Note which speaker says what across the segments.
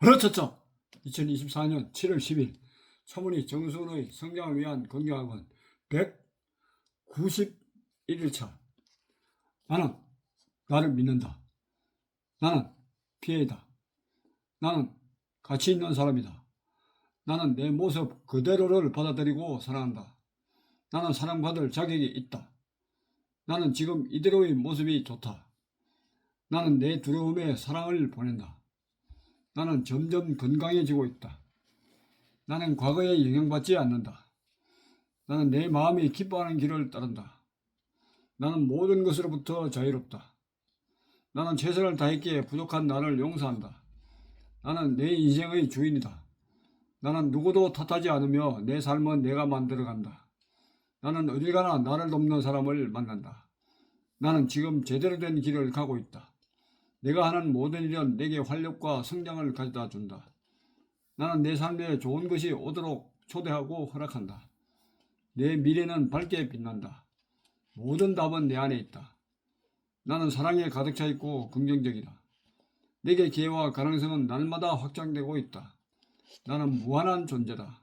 Speaker 1: 그렇죠. 2024년 7월 10일 초문이 정순의 성장을 위한 건강학원 191일차 나는 나를 믿는다. 나는 피해이다. 나는 가치 있는 사람이다. 나는 내 모습 그대로를 받아들이고 사랑한다. 나는 사랑받을 자격이 있다. 나는 지금 이대로의 모습이 좋다. 나는 내 두려움에 사랑을 보낸다. 나는 점점 건강해지고 있다. 나는 과거에 영향받지 않는다. 나는 내 마음이 기뻐하는 길을 따른다. 나는 모든 것으로부터 자유롭다. 나는 최선을 다했기에 부족한 나를 용서한다. 나는 내 인생의 주인이다. 나는 누구도 탓하지 않으며 내 삶은 내가 만들어간다. 나는 어딜 가나 나를 돕는 사람을 만난다. 나는 지금 제대로 된 길을 가고 있다. 내가 하는 모든 일은 내게 활력과 성장을 가져다 준다. 나는 내 삶에 좋은 것이 오도록 초대하고 허락한다. 내 미래는 밝게 빛난다. 모든 답은 내 안에 있다. 나는 사랑에 가득 차 있고 긍정적이다. 내게 기회와 가능성은 날마다 확장되고 있다. 나는 무한한 존재다.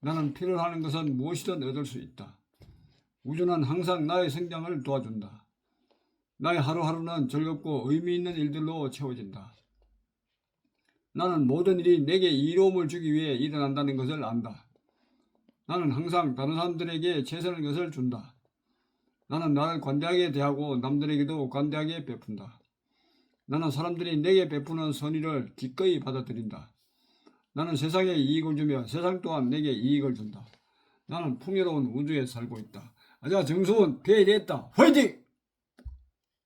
Speaker 1: 나는 필요로 하는 것은 무엇이든 얻을 수 있다. 우주는 항상 나의 성장을 도와준다. 나의 하루하루는 즐겁고 의미 있는 일들로 채워진다. 나는 모든 일이 내게 이로움을 주기 위해 일어난다는 것을 안다. 나는 항상 다른 사람들에게 최선의 것을 준다. 나는 나를 관대하게 대하고 남들에게도 관대하게 베푼다. 나는 사람들이 내게 베푸는 선의를 기꺼이 받아들인다. 나는 세상에 이익을 주며 세상 또한 내게 이익을 준다. 나는 풍요로운 우주에 살고 있다. 아자 정수원 폐일했다. 화이팅!